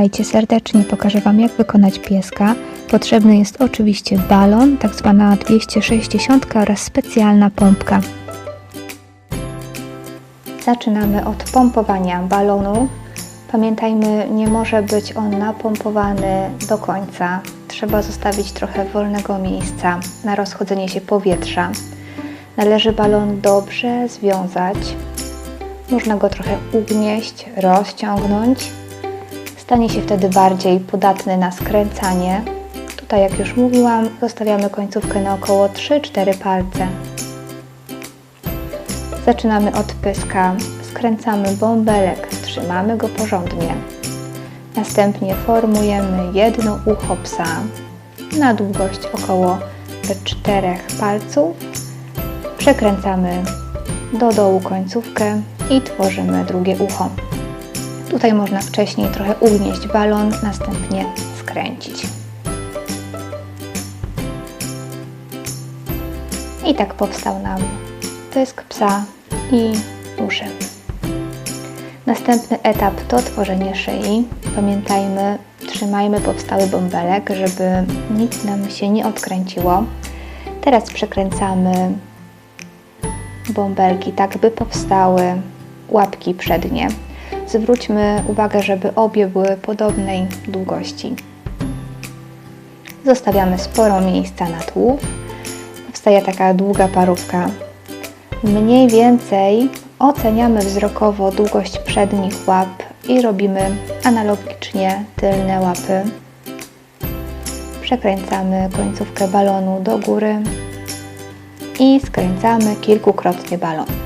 Witajcie serdecznie, pokażę Wam jak wykonać pieska. Potrzebny jest oczywiście balon, tak zwana 260 oraz specjalna pompka. Zaczynamy od pompowania balonu. Pamiętajmy, nie może być on napompowany do końca. Trzeba zostawić trochę wolnego miejsca na rozchodzenie się powietrza. Należy balon dobrze związać. Można go trochę ugnieść, rozciągnąć. Stanie się wtedy bardziej podatny na skręcanie. Tutaj, jak już mówiłam, zostawiamy końcówkę na około 3-4 palce. Zaczynamy od pyska. Skręcamy bąbelek, trzymamy go porządnie. Następnie formujemy jedno ucho psa na długość około 4 palców. Przekręcamy do dołu końcówkę i tworzymy drugie ucho. Tutaj można wcześniej trochę ugnieść balon, następnie skręcić. I tak powstał nam pysk psa i uszy. Następny etap to tworzenie szyi. Pamiętajmy, trzymajmy powstały bąbelek, żeby nic nam się nie odkręciło. Teraz przekręcamy bąbelki, tak by powstały łapki przednie. Zwróćmy uwagę, żeby obie były podobnej długości. Zostawiamy sporo miejsca na tułów. Powstaje taka długa parówka. Mniej więcej oceniamy wzrokowo długość przednich łap i robimy analogicznie tylne łapy. Przekręcamy końcówkę balonu do góry i skręcamy kilkukrotnie balon.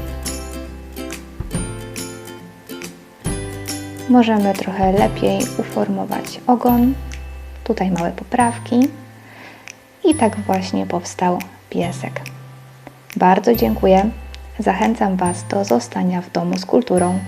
Możemy trochę lepiej uformować ogon. Tutaj małe poprawki. I tak właśnie powstał piesek. Bardzo dziękuję. Zachęcam Was do zostania w domu z kulturą.